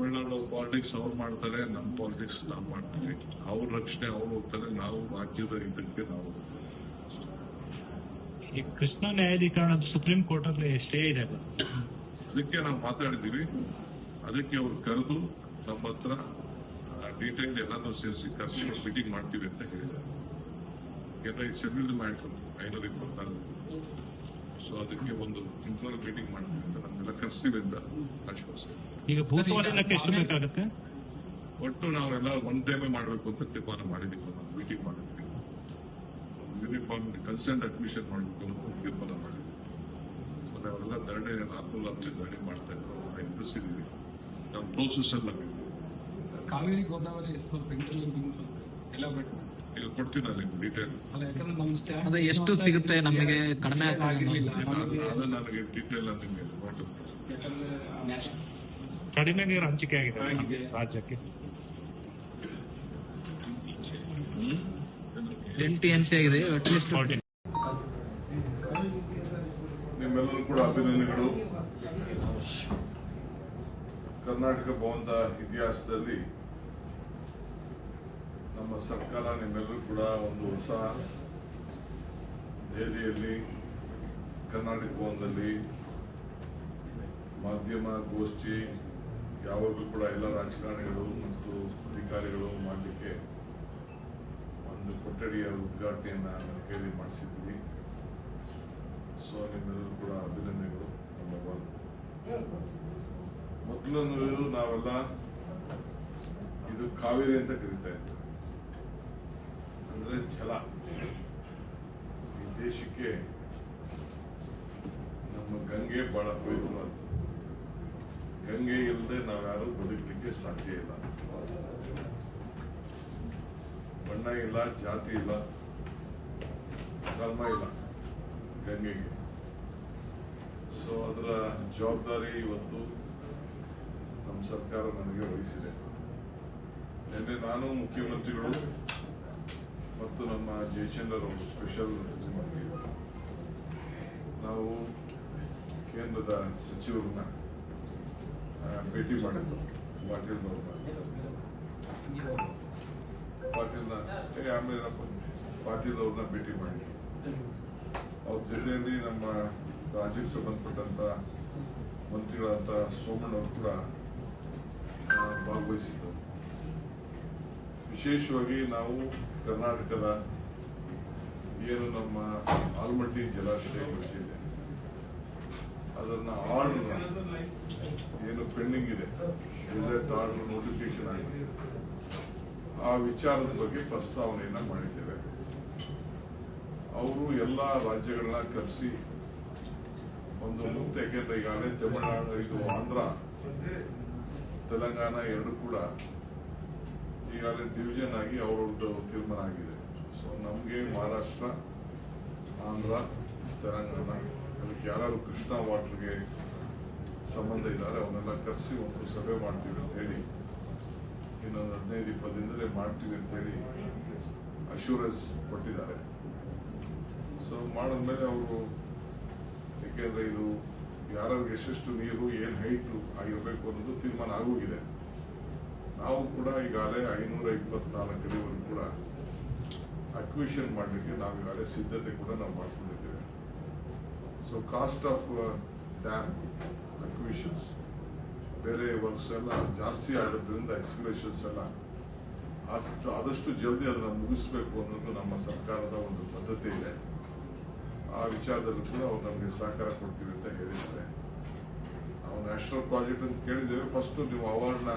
Tamil Nadu politics ಅವ್ರು ಮಾಡ್ತಾರೆ ನಮ್ಮ ಪಾಲಿಟಿಕ್ಸ್ ನಾವು ಮಾಡ್ತೀವಿ. ಅವ್ರ ರಕ್ಷಣೆ ಅವ್ರು ಹೋಗ್ತಾರೆ ನಾವು ರಾಜ್ಯದ ಇದಕ್ಕೆ ನಾವು ಈ ಕೃಷ್ಣ ನ್ಯಾಯಾಧೀಕರಣ ಸುಪ್ರೀಂ ಕೋರ್ಟ್ ಅಲ್ಲಿ ಸ್ಟೇ ಇದೆ? ಅದಕ್ಕೆ ನಾವು ಮಾತಾಡಿದೀವಿ ಅದಕ್ಕೆ ಅವ್ರು ಕರೆದು ನಮ್ಮ ಹತ್ರ ಡೀಟೇಲ್ ಎಲ್ಲಾನು ಸೇರಿಸಿ ಕರ್ಸಿ ಮೀಟಿಂಗ್ ಮಾಡ್ತೀವಿ ಅಂತ ಹೇಳಿದ್ದಾರೆ. ಈ ಸೆಲ್ಯೂಲ್ ಮ್ಯಾಟ್ರ್ ಐನೂರ ಇಪ್ಪತ್ತಾರು ಸೊ ಅದಕ್ಕೆ ಒಂದು ಇಂಟರ್ನಲ್ ಮೀಟಿಂಗ್ ಮಾಡ್ತೀವಿ ಅಂತ ನಮ್ಮೆಲ್ಲ ಕರೆಸ್ತೀವಿ ಅಂತ ಆಶ್ವಾಸ ಈಗ ಭೂಸ್ವಾಧೀನಕ್ಕೆ ಎಷ್ಟು ಬೇಕಾಗುತ್ತೆ? ಒಟ್ಟು ನಾವೆಲ್ಲ ಒನ್ ಟೈಮ್ ಮಾಡಬೇಕು ಅಂತ ತೀರ್ಮಾನ ಮಾಡಿದ್ದೀವಿ ನಾವು ಮೀಟಿಂಗ್ ಮಾಡಿದ್ವಿ. ಯೂನಿಫಾರ್ಮ್ ಕನ್ಸೆಂಟ್ ಅಡ್ಮಿಷನ್ ಮಾಡಬೇಕು ಅಂತ ತೀರ್ಮಾನ ಮಾಡಿದ್ವಿ. ಸೊ ಅವರೆಲ್ಲ ಧರಣಿ ರಾತ್ರಿ ರಾತ್ರಿ ಧರಣಿ ಮಾಡ್ತಾ ಇದ್ರು ಅವ್ರನ್ನ ಎದುರಿಸಿದೀವಿ ನಮ್ಮ ಪ್ರೋಸೆಸ್ ಎಲ್ಲ ಕಾವೇರಿ ಗೋದಾವರಿ ಸ್ವಲ್ಪ ಕೊಡ್ತೀನಿ ಡೀಟೇಲ್ ಅದೇ ಎಷ್ಟು ಸಿಗುತ್ತೆ ನಮಗೆ ಕಡಿಮೆ ಆಗ್ತದೆ ಆಗಿರ್ಲಿಲ್ಲ ಅದು ಅದು ನನಗೆ ಡೀಟೇಲ್ ನಿಮಗೆ ಕಡಿಮೆ ನೀರು ಹಂಚಿಕೆ ಆಗಿದೆ ಆಗಿದೆ. ರಾಜ್ಯಕ್ಕೆ. ಟೆನ್ ಟಿ ಎನ್ ಸಿ ಆಗಿದೆ ಅಟ್ಲೀಸ್ಟ್ ನಿಮ್ಮೆಲ್ಲರೂ ಕೂಡ ಅಭಿನಂದನೆಗಳು. ಕರ್ನಾಟಕ ಭವನದ ಇತಿಹಾಸದಲ್ಲಿ ನಮ್ಮ ಸರ್ಕಾರ ನಿಮ್ಮೆಲ್ಲರೂ ಕೂಡ ಒಂದು ಹೊಸ ದೆಹಲಿಯಲ್ಲಿ ಕರ್ನಾಟಕ ಭವನದಲ್ಲಿ ಮಾಧ್ಯಮ, ಗೋಷ್ಠಿ, ಯಾವಾಗಲೂ ಕೂಡ ಎಲ್ಲ ರಾಜಕಾರಣಿಗಳು ಮತ್ತು ಅಧಿಕಾರಿಗಳು ಮಾಡಲಿಕ್ಕೆ ಒಂದು ಕೊಠಡಿಯ ಉದ್ಘಾಟನೆಯನ್ನು ನಾನು ಕೇಳಿ ಮಾಡಿಸಿದ್ವಿ ಸೊ ನಿಮ್ಮೆಲ್ಲರೂ ಕೂಡ ಅಭಿನಂದನೆಗಳು. ನಮ್ಮ ಒನ್ ಮೊದಲನೇದು ನಾವೆಲ್ಲ ಇದು ಕಾವೇರಿ ಅಂತ ಕರೀತಾ ಇದ್ವಿ. ಅಂದ್ರೆ ಛಲ ಈ ದೇಶಕ್ಕೆ ನಮ್ಮ ಗಂಗೆ ಬಹಳ ಪ್ರಯತ್ನ ಗಂಗೆ ಇಲ್ಲದೆ ನಾವ್ಯಾರು ಬದುಕಲಿಕ್ಕೆ ಸಾಧ್ಯ ಇಲ್ಲ ಬಣ್ಣ ಇಲ್ಲ ಜಾತಿ ಇಲ್ಲ ಧರ್ಮ ಇಲ್ಲ ಗಂಗೆಗೆ ಸೊ ಅದರ ಜವಾಬ್ದಾರಿ ಇವತ್ತು ನಮ್ಮ ಸರ್ಕಾರ ನನಗೆ ವಹಿಸಿದೆ. ನಿನ್ನೆ ನಾನು ಮುಖ್ಯಮಂತ್ರಿಗಳು ಮತ್ತು ನಮ್ಮ ಜಯಚಂದ್ರ ಅವರು ಸ್ಪೆಷಲ್ ನಾವು ಕೇಂದ್ರದ ಸಚಿವರನ್ನ ಭೇಟಿ ಮಾಡಿದ್ದು, ಪಾಟೀಲ್ ಅವ್ರನ್ನ ಪಾಟೀಲ್ನ ಆಮೇಲೆ ಪಾಟೀಲ್ ಅವ್ರನ್ನ ಭೇಟಿ ಮಾಡಿದ್ರು ಅವ್ರ ಜೊತೆಯಲ್ಲಿ ನಮ್ಮ ರಾಜ್ಯಕ್ಕೆ ಸಂಬಂಧಪಟ್ಟಂತ ಮಂತ್ರಿಗಳಾದಂಥ ಸೋಮಣ್ಣ ಅವರು ಕೂಡ ಭಾಗವಹಿಸಿದ್ದರು. ವಿಶೇಷವಾಗಿ ನಾವು ಕರ್ನಾಟಕದ ಏನು ನಮ್ಮ ಆಲ್ಮಟ್ಟಿ ಜಲಾಶಯ ಇದೆ. ಅದನ್ನ ಆರ್ಡರ್ ಏನು ಪೆಂಡಿಂಗ್ ಇದೆ ರಿಸಲ್ಟ್ ಆರ್ಡರ್ ನೋಟಿಫಿಕೇಶನ್ ಆಗಿದೆ. ಆ ವಿಚಾರದ ಬಗ್ಗೆ ಪ್ರಸ್ತಾವನೆಯನ್ನ ಮಾಡಿದ್ದೇವೆ. ಅವರು ಎಲ್ಲ ರಾಜ್ಯಗಳನ್ನ ಕರೆಸಿ ಒಂದು ಮುಕ್ತ ಯಾಕೆಂದ್ರೆ ಈಗಾಗಲೇ ತಮಿಳುನಾಡು, ಇದು ಆಂಧ್ರ, ತೆಲಂಗಾಣ ಎರಡು ಕೂಡ ಈಗಾಗಲೇ ಡಿವಿಷನ್ ಆಗಿ ಅವರದ್ದು ತೀರ್ಮಾನ ಆಗಿದೆ. ಸೊ ನಮಗೆ ಮಹಾರಾಷ್ಟ್ರ, ಆಂಧ್ರ, ತೆಲಂಗಾಣ, ಅದಕ್ಕೆ ಯಾರು ಕೃಷ್ಣ ವಾಟರ್ಗೆ ಸಂಬಂಧ ಇದ್ದಾರೆ, ಅವನ್ನೆಲ್ಲ ಕರೆಸಿ ಒಂದು ಸಭೆ ಮಾಡ್ತೀವಿ ಅಂತ ಹೇಳಿ ಇನ್ನೊಂದು ಹದಿನೈದು, ಇಪ್ಪತ್ತು ದಿನದಲ್ಲೇ ಮಾಡ್ತೀವಿ ಅಂತ ಹೇಳಿ ಅಶ್ಯೂರೆನ್ಸ್ ಕೊಟ್ಟಿದ್ದಾರೆ. ಸೊ ಮಾಡಿದ್ಮೇಲೆ ಅವರು ಯಾಕೆಂದ್ರೆ ಇದು ಯಾರಿಗೆ ಎಷ್ಟೆಷ್ಟು ನೀರು, ಏನು ಹೈಟು ಆಗಿರಬೇಕು ಅನ್ನೋದು ತೀರ್ಮಾನ ಆಗೋಗಿದೆ. ನಾವು ಕೂಡ ಈಗಾಗಲೇ ಐನೂರ ಇಪ್ಪತ್ನಾಲ್ಕರವರೆಗೂ ಕೂಡ ಅಕ್ವಿಷನ್ ಮಾಡಲಿಕ್ಕೆ ನಾವು ಈಗಾಗಲೇ ಸಿದ್ಧತೆ ಕೂಡ ನಾವು ಮಾಡ್ಕೊಂಡಿದ್ದೇವೆ so cost of dam acquisitions ಬೇರೆ ವರ್ಕ್ಸ್ ಎಲ್ಲ ಜಾಸ್ತಿ ಆಗೋದ್ರಿಂದ ಎಕ್ಸ್ಪ್ಲೇಷನ್ಸ್ ಎಲ್ಲ ಅಷ್ಟು, ಆದಷ್ಟು ಜಲ್ದಿ ಅದನ್ನು ಮುಗಿಸ್ಬೇಕು ಅನ್ನೋದು ನಮ್ಮ ಸರ್ಕಾರದ ಒಂದು ಪದ್ಧತಿ ಇದೆ. ಆ ವಿಚಾರದಲ್ಲೂ ಕೂಡ ಅವ್ರು ನಮಗೆ ಸಹಕಾರ ಕೊಡ್ತೀವಿ ಅಂತ ಹೇಳಿದ್ದಾರೆ. ನಾವು ನ್ಯಾಷನಲ್ ಪ್ರಾಜೆಕ್ಟ್ ಅಂತ ಕೇಳಿದ್ದೇವೆ. ಫಸ್ಟು ನೀವು ಅವಾರ್ಡ್ನ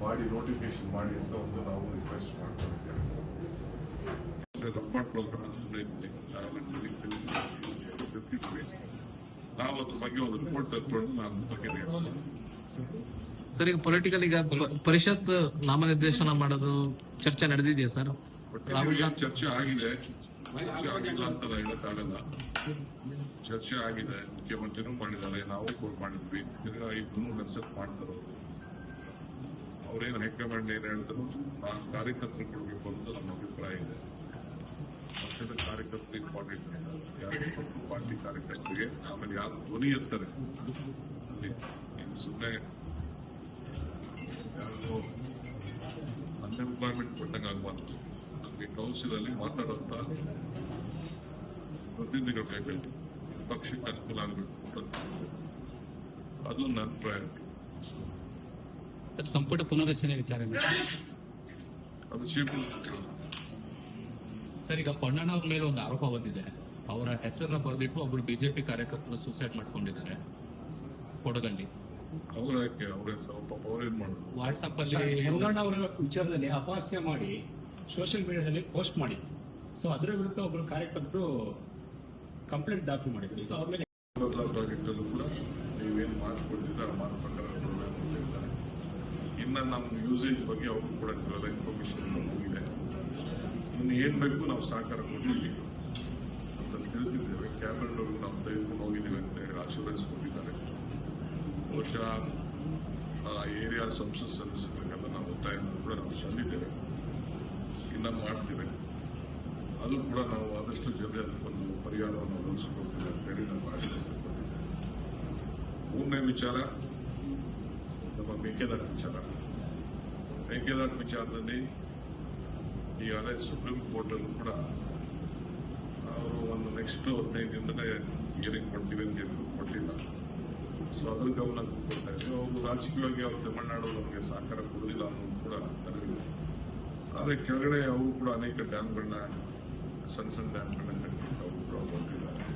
ಮಾಡಿ ನೋಟಿಫಿಕೇಶನ್ ಮಾಡಿ ಅಂತ ಒಂದು ನಾವು ರಿಕ್ವೆಸ್ಟ್ ಮಾಡ್ಕೊಂಡಿದ್ದೇವೆ ನಾವು ಅದ್ರ ಬಗ್ಗೆ ಒಂದು ರಿಪೋರ್ಟ್ ತಗೊಂಡು ನಾನು ಬಗ್ಗೆ ಸರ್ ಈಗ ಪೊಲಿಟಿಕಲ್ ಈಗ ಪರಿಷತ್ ಪರಿಷತ್ ನಾಮನಿರ್ದೇಶನ ಮಾಡೋದು ಚರ್ಚೆ ನಡೆದಿದೆಯಾ ಸರ್? ಚರ್ಚೆ ಆಗಿದೆ? ಚರ್ಚೆ ಆಗಿಲ್ಲ ಅಂತ ಹೇಳಕ್ಕಾಗಲ್ಲ. ಚರ್ಚೆ ಆಗಿದೆ ಮುಖ್ಯಮಂತ್ರಿನೂ ಮಾಡಿದ್ದಾರೆ ನಾವು ಕೂಡ ಮಾಡಿದ್ವಿ. ಇದನ್ನು ಇಬ್ಬರು ಕನ್ಸಲ್ಟ್ ಮಾಡ್ತಾರೆ. ಅವ್ರೇನು ಹೈಕಮಾಂಡ್ ಏನು ಹೇಳಿದ್ರು. ಆ ಕಾರ್ಯಕರ್ತರು ಕೊಡಬೇಕು ಅಂತ ನಮ್ಮ ಅಭಿಪ್ರಾಯ ಇದೆ. ಪಕ್ಷದ ಕಾರ್ಯಕರ್ತರು ಇಂಪಾರ್ಟೆಂಟ್ ಪಾರ್ಟಿ ಕಾರ್ಯಕರ್ತರಿಗೆ, ಆಮೇಲೆ ಯಾರು ಧ್ವನಿ ಎತ್ತಾರೆ? ಸುಮ್ಮನೆ ಅನ್ಎಂಪ್ಲಾಯ್ಮೆಂಟ್ ಕೊಟ್ಟಂಗೆ ಆಗ್ಬಾರ್ದು. ನಮಗೆ ಕೌನ್ಸಿಲ್ ಅಲ್ಲಿ ಮಾತಾಡುವಂತ ಪ್ರತಿನಿಧಿಗಳು ಬೇಕು ಪಕ್ಷಕ್ಕೆ ಅನುಕೂಲ ಆಗಬೇಕು ಅದು ನನ್ನ ಪ್ರಯಾರಿಟಿ ಸಂಪುಟ ಪುನರಚನೆ ವಿಚಾರ ಸರ್ ಈಗ ಪಣ್ಣಣ್ಣ ಅವ್ರ ಮೇಲೆ ಒಂದು ಆರೋಪ ಬಂದಿದೆ. ಅವರ ಹೆಸರನ್ನ ಬರೆದಿಟ್ಟು ಒಬ್ರು ಬಿಜೆಪಿ ಕಾರ್ಯಕರ್ತರು ಸೂಸೈಡ್ ಮಾಡ್ಕೊಂಡಿದ್ದಾರೆ ಕೊಡಗಲ್ಲಿ. ವಾಟ್ಸ್ಆಪ್ ಅಲ್ಲಿ ಹೆಂಗಣ್ಣ ಅವರ ವಿಚಾರದಲ್ಲಿ ಅಪಹಾಸ್ಯ ಮಾಡಿ ಸೋಷಿಯಲ್ ಮೀಡಿಯಾದಲ್ಲಿ ಪೋಸ್ಟ್ ಮಾಡಿ ಸೊ ಅದರ ವಿರುದ್ಧ ಒಬ್ರು ಕಾರ್ಯಕರ್ತರು ಕಂಪ್ಲೇಂಟ್ ದಾಖಲು ಮಾಡಿದ್ರು. ಇದು ಅವ್ರ ಮೇಲೆ ಪ್ರಾಜೆಕ್ಟ್ ಅಲ್ಲೂ ಕೂಡ ನೀವೇನ್ ಆ ಮಾತು ಪ್ರಕಾರ ಇನ್ನ ನಮ್ಮ ಯೂಸೇಜ್ ಬಗ್ಗೆ ಅವರು ಕೂಡ ಕೆಲವೆಲ್ಲ ಇನ್ಫಾರ್ಮೇಶನ್ ಹೋಗಿದೆ. ಇನ್ನು ಏನು ಬೇಕು ನಾವು ಸಹಕಾರ ಕೊಟ್ಟಿದ್ದೀವಿ ಅಂತ ತಿಳಿಸಿದ್ದೇವೆ. ಕ್ಯಾಬಿನೆಟ್ ನಾವು ತೆಗೆದುಕೊಂಡು ಹೋಗಿದ್ದೀವಿ ಅಂತ ಹೇಳಿ ಆಶೀರ್ವದಿಸಿ ಕೊಟ್ಟಿದ್ದಾರೆ. ಬಹುಶಃ, ಆ ಏರಿಯಾ ಸಂಸತ್ ಸದಸ್ಯರಿಗೆಲ್ಲ ನಾವು ಒತ್ತಾಯ ಕೂಡ ನಾವು ಸಲ್ಲಿದ್ದೇವೆ. ಇನ್ನ ಮಾಡ್ತೇವೆ. ಅದು ಕೂಡ ನಾವು ಆದಷ್ಟು ಜಲ್ದಿ ಅದಕ್ಕೊಂದು ಪರಿಹಾರವನ್ನು ಒದಗಿಸಿಕೊಡ್ತೇವೆ ಅಂತ ಹೇಳಿ ನಾವು ಆಶ್ವಾಸಿಕೊಂಡಿದ್ದೇವೆ ಮೂರನೇ ವಿಚಾರ. ಮೇಕೆದಾಟು ವಿಚಾರ ಮೇಕೆದಾಟು ವಿಚಾರದಲ್ಲಿ ಈಗಾಗಲೇ ಸುಪ್ರೀಂ ಕೋರ್ಟಲ್ಲೂ ಕೂಡ ಅವರು ಒಂದು ನೆಕ್ಸ್ಟ್ ಹದಿನೈದು ದಿನದಲ್ಲೇ ಹಿಯರಿಂಗ್ ಕೊಡ್ತೀವಿ ಅಂತ ಹೇಳಿದ್ರು ಕೊಟ್ಟಿಲ್ಲ. ಸೊ ಅದ್ರ ಗಮನ ಕೊಡ್ತಾ ಇದ್ದೀವಿ ಅವರು ರಾಜಕೀಯವಾಗಿ ಅವರು ತಮಿಳುನಾಡು ನಮಗೆ ಸಹಕಾರ ಕೊಡಲಿಲ್ಲ ಅನ್ನೋದು ಕೂಡ ಅರಿವಿದೆ. ಆದರೆ ಕೆಳಗಡೆ ಅವರು ಕೂಡ ಅನೇಕ ಡ್ಯಾಮ್ಗಳನ್ನ, ಸಣ್ಣ ಸಣ್ಣ ಡ್ಯಾಮ್ಗಳನ್ನ ಕಟ್ಟಿಟ್ಟು ಅವರು ಕೂಡ ಬಂದಿದ್ದಾರೆ.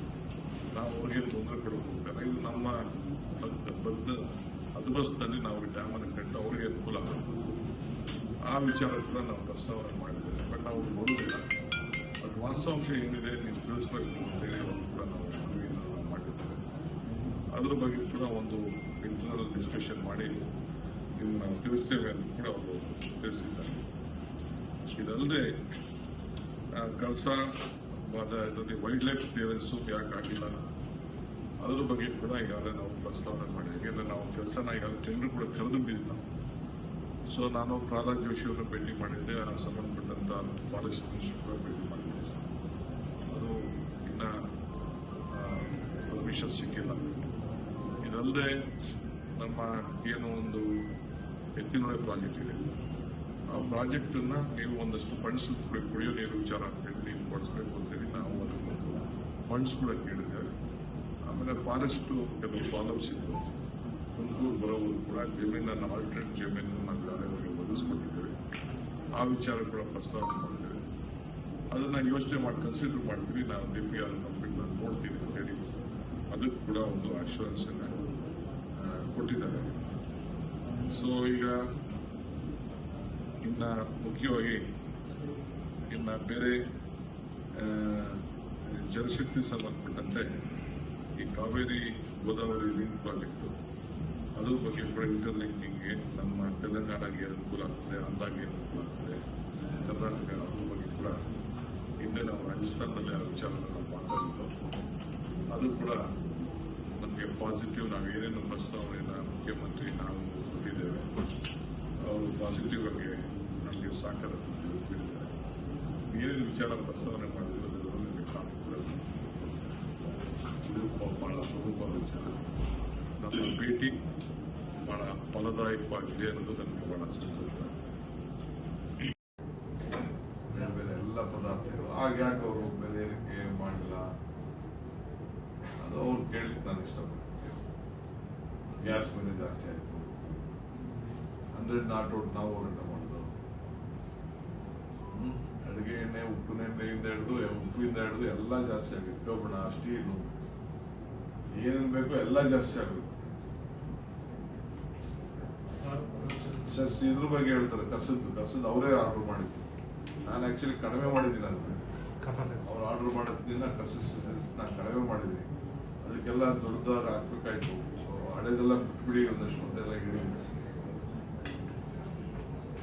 ನಾವು ಅವರಿಗೆ ತೊಂದರೆ ಹೋಗ್ತಾರೆ ಇದು ನಮ್ಮ ಬದ್ಧ ಅದ್ಬಸ್ದಲ್ಲಿ ನಾವು ಡ್ಯಾಮನ್ನು ಕಟ್ಟು ಅವರಿಗೆ ಅನುಕೂಲ ಆ ವಿಚಾರ ಕೂಡ ನಾವು ಪ್ರಸ್ತಾವನೆ ಮಾಡಿದ್ದೇವೆ. ಬಟ್ ನಾವು ಬರುವುದಿಲ್ಲ ಅದು ವಾಸ್ತವಾಂಶ ಏನಿದೆ ನೀವು ತಿಳಿಸ್ಬೇಕು ಅಂತ ಹೇಳಿ ಅವರು ಕೂಡ ನಾವು ಮನವಿಯನ್ನು ಮಾಡಿದ್ದೇವೆ. ಅದ್ರ ಬಗ್ಗೆ ಕೂಡ ಒಂದು ಇಂಟರ್ನಲ್ ಡಿಸ್ಕಷನ್ ಮಾಡಿ ನಿಮ್ಗೆ ನಾವು ತಿಳಿಸ್ತೇವೆ ಅಂತ ಕೂಡ ಅವರು ತಿಳಿಸಿದ್ದಾರೆ. ಇದಲ್ಲದೆ ಕಳಸ ಇದರಲ್ಲಿ ವೈಲ್ಡ್ ಲೈಫ್ ಕ್ಲಿಯರೆನ್ಸು ಯಾಕೆ ಆಗಿಲ್ಲ ಅದ್ರ ಬಗ್ಗೆ ಕೂಡ ಈಗಾಗಲೇ ನಾವು ಪ್ರಸ್ತಾವನೆ ಮಾಡಿದ್ವಿ. ಈಗ ನಾವು ಕೆಲಸನ ಈಗಾಗಲೇ ಟೆಂಡರ್ ಕೂಡ ಕರೆದು ಬಿಟ್ಟಿದ್ದು ನಾವು ಸೊ ನಾನು ಪ್ರಹ್ಲಾದ್ ಜೋಶಿ ಭೇಟಿ ಮಾಡಿದ್ದೆ. ಆ ಸಂಬಂಧಪಟ್ಟಂತ ಫಾರೆಸ್ಟ್ ಕೂಡ ಭೇಟಿ ಮಾಡಿದ್ದೆ. ಅದು ಇನ್ನ ಪರ್ಮಿಷನ್ ಸಿಕ್ಕಿಲ್ಲ. ಇದಲ್ಲದೆ ನಮ್ಮ ಏನು ಒಂದು ಎತ್ತಿನೊಳೆ ಪ್ರಾಜೆಕ್ಟ್ ಇದೆ. ಆ ಪ್ರಾಜೆಕ್ಟ್ ಅನ್ನ ನೀವು ಒಂದಷ್ಟು ಫಂಡ್ಸ್ ಕುಡಿಯೋ ನೀರು ವಿಚಾರ ಅಂತ ಹೇಳಿ ನೀವು ಕೊಡಿಸ್ಬೇಕು ಅಂತೇಳಿ ನಾವು ಅದಕ್ಕೊಂದು ಫಂಡ್ಸ್ ಕೂಡ ಕೇಳಿದ್ದೇವೆ ಆಮೇಲೆ ಫಾರೆಸ್ಟ್ ಕೆಲವು ಪ್ರಾಬ್ಲಮ್ಸ್ ಇತ್ತು. ತುಮಕೂರು ಬರೋವರು ಕೂಡ ಜಮೀನನ್ನು ಆಲ್ಟ್ರೇಟ್ ಜಮೀನನ್ನು ನಾವು ಒದಗಿಸ್ಕೊಂಡಿದ್ದೇವೆ ಆ ವಿಚಾರ ಕೂಡ ಪ್ರಸ್ತಾವ ಮಾಡಿದ್ದೇವೆ ಅದನ್ನು ಯೋಚನೆ ಮಾಡಿ ಕನ್ಸಿಡರ್ ಮಾಡ್ತೀವಿ. ನಾನು ಡಿ ಪಿ ಆರ್ ಕಂಪ್ಲೀಟ್ ನಾನು ನೋಡ್ತೀನಿ ಅಂತ ಹೇಳಿ ಅದಕ್ಕೆ ಕೂಡ ಒಂದು ಅಶ್ಯೂರೆನ್ಸ್ ಕೊಟ್ಟಿದ್ದಾರೆ. ಸೊ ಈಗ ಇನ್ನ ಮುಖ್ಯವಾಗಿ ಇನ್ನು ಬೇರೆ ಜಲಶಕ್ತಿ ಸಂಬಂಧಪಟ್ಟಂತೆ ಕಾವೇರಿ ಗೋದಾವರಿ ಲಿಂಕ್ ಪ್ರಾಜೆಕ್ಟ್ ಅದ್ರ ಬಗ್ಗೆ ಕೂಡ ಇಂಟರ್ಲಿಂಕಿಂಗ್ಗೆ ನಮ್ಮ ತೆಲಂಗಾಣಗೆ ಅನುಕೂಲ ಆಗ್ತದೆ, ಅಂದಾಗೆ ಅನುಕೂಲ ಆಗ್ತದೆ. ಕರ್ನಾಟಕ ಅದ್ರ ಬಗ್ಗೆ ಕೂಡ ಹಿಂದೆ ನಾವು ರಾಜಸ್ಥಾನದಲ್ಲಿ ಆ ವಿಚಾರವನ್ನು ನಾವು ಮಾತಾಡಿದ್ದು ಅದು ಕೂಡ ನಮಗೆ ಪಾಸಿಟಿವ್ ನಾವು ಏನೇನು ಪ್ರಸ್ತಾವನೆಯನ್ನ ಮುಖ್ಯಮಂತ್ರಿ ನಾವು ಕೊಟ್ಟಿದ್ದೇವೆ, ಅವರು ಪಾಸಿಟಿವ್ ಬಗ್ಗೆ ನಮಗೆ ತಿಳಿಸಿದ್ದಾರೆ ಏನೇನು ವಿಚಾರ ಪ್ರಸ್ತಾವನೆ ಮಾಡಿದ್ರು ಅದರಲ್ಲಿ ಕೂಡ ಇದು ಬಹಳ ಸ್ವರೂಪದ ವಿಚಾರ ನಮ್ಮ ಭೇಟಿ ಬಹಳ ಫಲದಾಯಕವಾಗಿದೆ ಅನ್ನೋದು ನನಗೆ ಬಹಳ ಸಂತೋಷ ಬೇರೆ ಬೇರೆ ಎಲ್ಲ ಪದಾರ್ಥಗಳು ಆಗ ಯಾಕೆ ಅವರು ಬೆಲೆ ಏರಿಕೆ ಮಾಡಿಲ್ಲ ಅದು ಅವ್ರು ಕೇಳಲಿಕ್ಕೆ ನಾನು ಇಷ್ಟಪಡ್ತೀನಿ ಗ್ಯಾಸ್ ಬೆಲೆ ಜಾಸ್ತಿ ಆಯಿತು ಹಂಡ್ರೆಡ್ ನಾಟ್ ಔಟ್ ನಾವು ಹೋರಾಟ ಮಾಡೋದು? ಅಡುಗೆ ಎಣ್ಣೆ, ಉಪ್ಪಿನ ಎಣ್ಣೆಯಿಂದ ಹಿಡಿದು, ಉಪ್ಪಿಂದ ಹಿಡಿದು ಎಲ್ಲ ಜಾಸ್ತಿ ಆಗಿದೆ ಕಬ್ಬಣ ಸ್ಟೀಲು ಏನೇನು ಬೇಕೋ ಎಲ್ಲ ಜಾಸ್ತಿ ಆಗುತ್ತೆ. ಸಸ್ ಇದ್ರ ಬಗ್ಗೆ ಹೇಳ್ತಾರೆ, ಕಸದ್ದು ಕಸದ್ದು ಅವರೇ ಆರ್ಡರ್ ಮಾಡಿದ್ದು. ನಾನು ಆಕ್ಚುಲಿ ಕಡಿಮೆ ಮಾಡಿದ್ದೀನಿ ಅದನ್ನ ಅವ್ರು ಆರ್ಡರ್ ಮಾಡಿದ್ದಿನ ಕಸ ನಾನು ಕಡಿಮೆ ಮಾಡಿದ್ದೀನಿ. ಅದಕ್ಕೆಲ್ಲ ದೊಡ್ಡದಾಗ ಹಾಕ್ಬೇಕಾಯ್ತು. ಹಳೆದೆಲ್ಲ ಬಿಟ್ಬಿಡಿ ಒಂದಷ್ಟು ಮತ್ತೆಲ್ಲ ಹೇಳಿ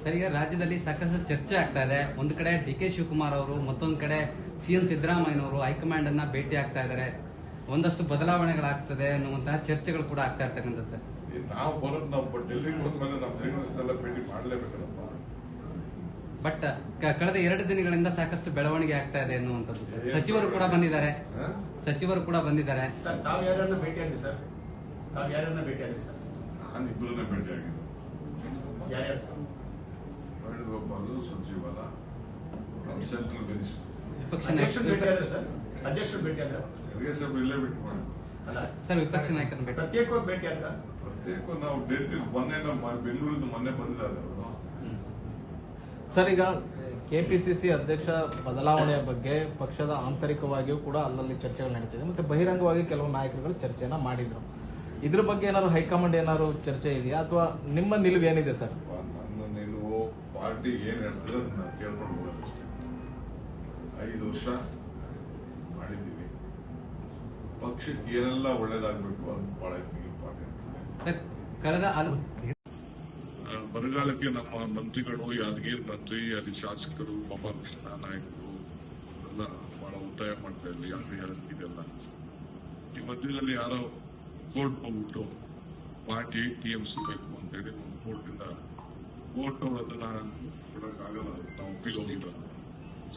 ಸರ್ ರಾಜ್ಯದಲ್ಲಿ ಸಾಕಷ್ಟು ಚರ್ಚೆ ಆಗ್ತಾ ಇದೆ. ಒಂದ್ ಕಡೆ ಡಿ ಕೆ ಶಿವಕುಮಾರ್ ಅವರು, ಮತ್ತೊಂದ್ ಕಡೆ ಸಿಎಂ ಸಿದ್ದರಾಮಯ್ಯನವರು ಹೈಕಮಾಂಡ್ ಅನ್ನ ಭೇಟಿ ಆಗ್ತಾ ಇದ್ದಾರೆ. ಒಂದಷ್ಟು ಬದಲಾವಣೆಗಳಾಗ್ತದೆ ಅನ್ನುವಂತಹ ಚರ್ಚೆಗಳು ಕೂಡ ಆಗ್ತಾ ಇರ್ತಕ್ಕಂಥ ಸರ್. ನಾವು ಬರೋದು ನಾವು ಡೆಲ್ಲಿಗೆ ಹೋದ್ಮೇಲೆ ನಮ್ಮ ಲೀಡರ್ಸ್ನೆಲ್ಲ ಭೇಟಿ ಮಾಡಲೇಬೇಕಲ್ಲಪ್ಪ. ಬಟ್ ಕಳೆದ ಎರಡು ದಿನಗಳಿಂದ ಸಾಕಷ್ಟು ಬೆಳವಣಿಗೆ ಆಗ್ತಾ ಇದೆ ಅನ್ನುವಂಥದ್ದು ಸರ್. ಸಚಿವರು ಕೂಡ ಬಂದಿದ್ದಾರೆ? ಸಚಿವರು ಕೂಡ ಬಂದಿದ್ದಾರೆ. ಸರ್ ತಾವು ಯಾರನ್ನ ಭೇಟಿಯಾಗಿ ಸರ್? ತಾವು ಯಾರನ್ನ ಭೇಟಿಯಾಗಿ ಸರ್? ನಾನು ಇಬ್ಬರನ್ನ ಭೇಟಿ ಆಗಿದ್ದು ಯಾರ್ಯಾರು ಸರ್? ವೇಣುಗೋಪಾಲ್ ಸುರ್ಜಿವಾಲ ನಮ್ಮ ಸೆಂಟ್ರಲ್ ಮಿನಿಸ್ಟರ್ ವಿಪಕ್ಷ ಅಧ್ಯಕ್ಷರು ಭೇಟಿ ಆದ್ರೆ ಸರ್? ಅಧ್ಯಕ್ಷರು ಭೇಟಿ ಆದ್ರ ಖರ್ಗೆ ಸಾಹೇಬ್ ಇಲ್ಲೇ ಬಿಟ್ಟು ಮಾಡಿ ಸರ್ ವಿಪಕ್ಷ ನಾಯಕನ ಭೇಟಿ ಪ್ರತ್ಯೇಕವಾಗಿ ಭೇಟಿ ಆದ್ರ ಪ್ರತ್ಯೇಕ ನಾವು ಡೇಟ್ ಮೊನ್ನೆ ನಮ್ಮ ಬೆಂಗಳೂರಿಂದ ಮೊನ್ನೆ ಬಂದಿದ್ದಾರೆ ಅವರು. ಸರ್ ಈಗ ಕೆಪಿಸಿಸಿ ಅಧ್ಯಕ್ಷ ಬದಲಾವಣೆಯ ಬಗ್ಗೆ ಪಕ್ಷದ ಆಂತರಿಕವಾಗಿಯೂ ಕೂಡ ಅಲ್ಲಲ್ಲಿ ಚರ್ಚೆಗಳು ನಡೀತಿದೆ. ಮತ್ತೆ ಬಹಿರಂಗವಾಗಿ ಕೆಲವು ನಾಯಕರುಗಳು ಚರ್ಚೆಯನ್ನ ಮಾಡಿದ್ರು. ಇದ್ರ ಬಗ್ಗೆ ಏನಾದ್ರು ಹೈಕಮಾಂಡ್ ಏನಾದ್ರು ಚರ್ಚೆ ಇದೆಯಾ? ಅಥವಾ ನಿಮ್ಮ ನಿಲುವು ಏನಿದೆ ಸರ್? ನನ್ನ ನಿಲುವು ಪಾರ್ಟಿ ಏನ್ ಹೇಳ್ತದೆ ಅದನ್ನ ಕೇಳ್ಕೊಂಡು ಹೋಗೋದಷ್ಟೇ. ಐದು ವರ್ಷ ಪಕ್ಷಕ್ಕೆ ಏನೆಲ್ಲ ಒಳ್ಳೇದಾಗಬೇಕು ಅದು ಬಹಳ ಇಂಪಾರ್ಟೆಂಟ್ ಕಳೆದ ಬರಗಾಲಕ್ಕೆ ನಮ್ಮ ಮಂತ್ರಿಗಳು ಯಾದಗಿರಿ ಮಂತ್ರಿ ಅಲ್ಲಿ ಶಾಸಕರು ಗೋಪಾಲಕೃಷ್ಣ ನಾಯಕರು ಎಲ್ಲ ಬಹಳ ಒತ್ತಾಯ ಮಾಡ್ತಾ ಇಲ್ಲ ಯಾರು ಇದೆಲ್ಲ. ಈ ಮಧ್ಯದಲ್ಲಿ ಯಾರೋ ಕೋರ್ಟ್ ಹೋಗ್ಬಿಟ್ಟು ಪಾರ್ಟಿ ಟಿ ಎಂ ಸಿ ಬೇಕು ಅಂತೇಳಿ ಒಂದು ಕೋರ್ಟ್ ಇಂದ ಕೋರ್ಟ್ ಅವರು ಅದನ್ನ ಕೊಡಕ್ಕಾಗಲ್ಲ ನಾವು ಒಪ್ಪಿಸೋದಿಲ್ಲ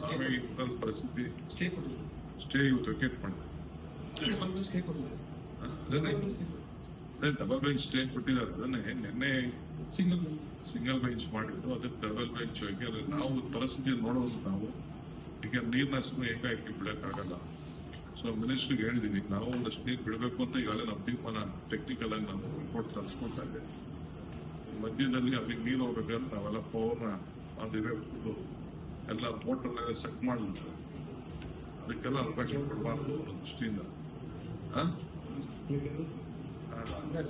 ನಾವೇ ಇಂಥದ್ದು ಪರಿಸ್ಥಿತಿ ಸ್ಟೇ ಇವತ್ತು ವೆಕೇಟ್ ಮಾಡಿದ್ವಿ ಡಬಲ್ ಬೆಂಚ್ ಸ್ಟೇ ಕೊಟ್ಟಿದ್ದಾರೆ. ಅದನ್ನೇ ನಿನ್ನೆ ಸಿಂಗಲ್ ಸಿಂಗಲ್ ಬೆಂಚ್ ಮಾಡಿದ್ರು. ಅದಕ್ಕೆ ಡಬಲ್ ಬೆಂಚ್ ಯಾಕೆಂದ್ರೆ ನಾವು ಪರಿಸ್ಥಿತಿ ನೋಡೋದು ನಾವು. ಈಗ ನೀರ್ನ ಸುಮ್ಮನೆ ಏಕಾಏಕಿ ಬಿಡಕ್ಕಾಗಲ್ಲ. ಸೊ ಮಿನಿಸ್ಟ್ರಿಗೆ ಹೇಳಿದೀನಿ ನಾವು ಒಂದಷ್ಟು ನೀರು ಬಿಡಬೇಕು ಅಂತ ಈಗಾಗಲೇ ನಮ್ಮ ತೀರ್ಮಾನ ಟೆಕ್ನಿಕಲ್ ಆಗಿ ನಾವು ರಿಪೋರ್ಟ್ ತರಿಸ್ಕೊಳ್ತಾ ಇದ್ದೇವೆ ಈ ಮಧ್ಯದಲ್ಲಿ ಅಲ್ಲಿಗೆ ನೀರು ಹೋಗ್ಬೇಕಂತ ನಾವೆಲ್ಲ ಪವರ್ನ ಅದಿರಬೇಕು ಎಲ್ಲ ಮೋಟರ್ ಸೆಟ್ ಮಾಡ್ಬಿಟ್ಟು ಅದಕ್ಕೆಲ್ಲ ಅವಕಾಶ ಕೊಡಬಾರ್ದು ದೃಷ್ಟಿಯಿಂದ.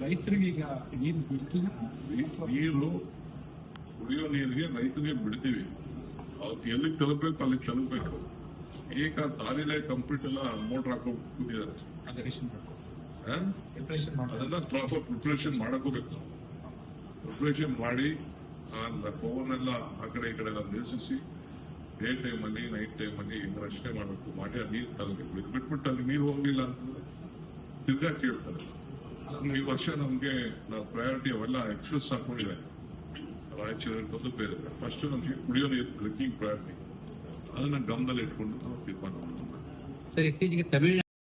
ರೈತರಿಗೆ ಈಗ ನೀರು ಬಿಡ್ತೀವಿ ನೀರು ಕುಡಿಯೋ ನೀರಿಗೆ ರೈತರಿಗೆ ಬಿಡ್ತೀವಿ. ಅವತ್ತು ಎಲ್ಲಿಗೆ ತಲುಪಬೇಕು ಅಲ್ಲಿಗೆ ತಲುಪಬೇಕು. ಈಗ ದಾರಿಲೇ ಕಂಪ್ಲೀಟ್ ಎಲ್ಲ ಮೋಟರ್ ಹಾಕೊಂಡು ಕೂತಿದ್ದಾರೆ. ಅದೆಲ್ಲ ಪ್ರಾಪರ್ ಪ್ರಿಪರೇಷನ್ ಮಾಡಕೋಬೇಕು ಪ್ರಿಪರೇಷನ್ ಮಾಡಿ ಆ ಎಲ್ಲ ಆ ಕಡೆ ಈ ಕಡೆ ಎಲ್ಲ ನಿಲ್ಲಿಸಿ ಡೇ ಟೈಮಲ್ಲಿ ನೈಟ್ ಟೈಮಲ್ಲಿ ರಕ್ಷಣೆ ಮಾಡಬೇಕು. ಮಾಡಿ ಆ ನೀರು ತಲುಪಬೇಕು ಬಿಟ್ಬಿಟ್ಟು ಅಲ್ಲಿ ನೀರು ಹೋಗ್ಲಿಲ್ಲ ಅಂತಂದ್ರೆ ತಿರ್ಗಾ ಕೇಳ್ತಾರೆ ಈ ವರ್ಷ ನಮ್ಗೆ ನಾವು ಪ್ರಯಾರಿಟಿ ಅವೆಲ್ಲ ಎಕ್ಸಸ್ ಹಾಕೊಂಡಿದೆ. ರಾಯಚೂರಿಗೆ ಬಂದು ಬೇರೆ ಫಸ್ಟ್ ನಮ್ಗೆ ಕುಡಿಯೋ ನೀರು ಡ್ರಿಂಕಿಂಗ್ ಪ್ರಯಾರಿಟಿ ಅದನ್ನ ಗಮನದಲ್ಲಿ ಇಟ್ಕೊಂಡು ನಾವು ತೀರ್ಮಾನ ಮಾಡ್ತೀವಿ. ಸರ್, ಇತ್ತೀಚೆಗೆ ತಮಿಳು